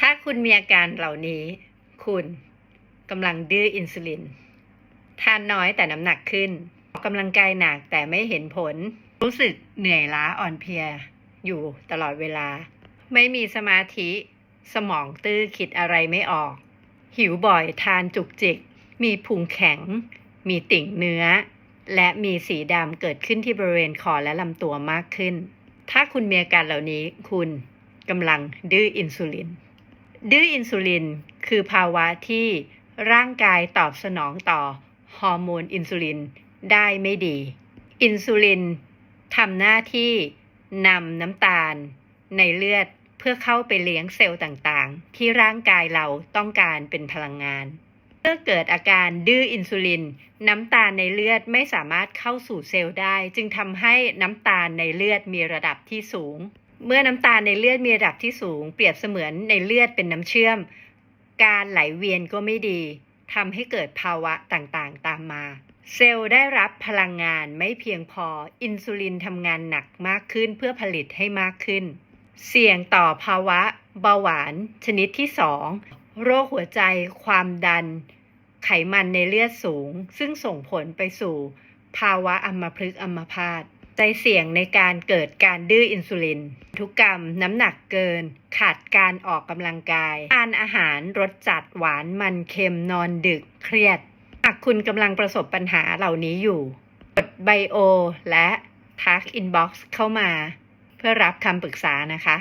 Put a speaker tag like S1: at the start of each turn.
S1: ถ้าคุณมีอาการเหล่านี้ คุณกำลังดื้ออินซูลิน ทานน้อยแต่น้ำหนักขึ้น ออกกำลังกายหนักแต่ไม่เห็นผล รู้สึกเหนื่อยล้าอ่อนเพลีย อยู่ตลอดเวลา ไม่มีสมาธิ สมองตื้อคิดอะไรไม่ออก หิวบ่อยทานจุกจิก มีพุงแข็ง มีติ่งเนื้อ และมีสีดำเกิดขึ้นที่บริเวณคอและลำตัวมากขึ้น ถ้าคุณมีอาการเหล่านี้ คุณกำลังดื้ออินซูลิน ดื้ออินซูลิน คือภาวะที่ร่างกายตอบสนองต่อฮอร์โมนอินซูลินได้ไม่ดี อินซูลินทำหน้าที่นำน้ำตาล ในเลือดเพื่อเข้าไปเลี้ยงเซลล์ต่างๆ ที่ร่างกายเราต้องการเป็นพลังงานเมื่อเกิดอาการดื้ออินซูลิน น้ำตาลในเลือดไม่สามารถเข้าสู่เซลล์ได้ จึงทำให้น้ำตาลในเลือดมีระดับที่สูง เมื่อน้ำตาลในเลือดมีระดับที่สูง เปรียบเสมือนในเลือดเป็นน้ำเชื่อม การไหลเวียนก็ไม่ดีทำให้เกิดภาวะต่างๆ ตามมา เซลล์ได้รับพลังงานไม่เพียงพอ อินซูลินทำงานหนักมากขึ้นเพื่อผลิตให้มากขึ้น เสี่ยงต่อภาวะเบาหวานชนิดที่ 2 โรคหัวใจ ความดัน ไขมันในเลือดสูง ซึ่งส่งผลไปสู่ ภาวะอัมพฤกษ์อัมพาต ใจเสี่ยงในการเกิดการดื้ออินซูลิน ทุกกรรมน้ำหนักเกิน ขาดการออกกำลังกายทานอาหารรสจัดหวานมันเค็มนอนดึกเครียด หากคุณกำลังประสบปัญหาเหล่านี้อยู่ กดไบโอและทักอินบ็อกซ์เข้ามา เพื่อรับคำปรึกษานะคะ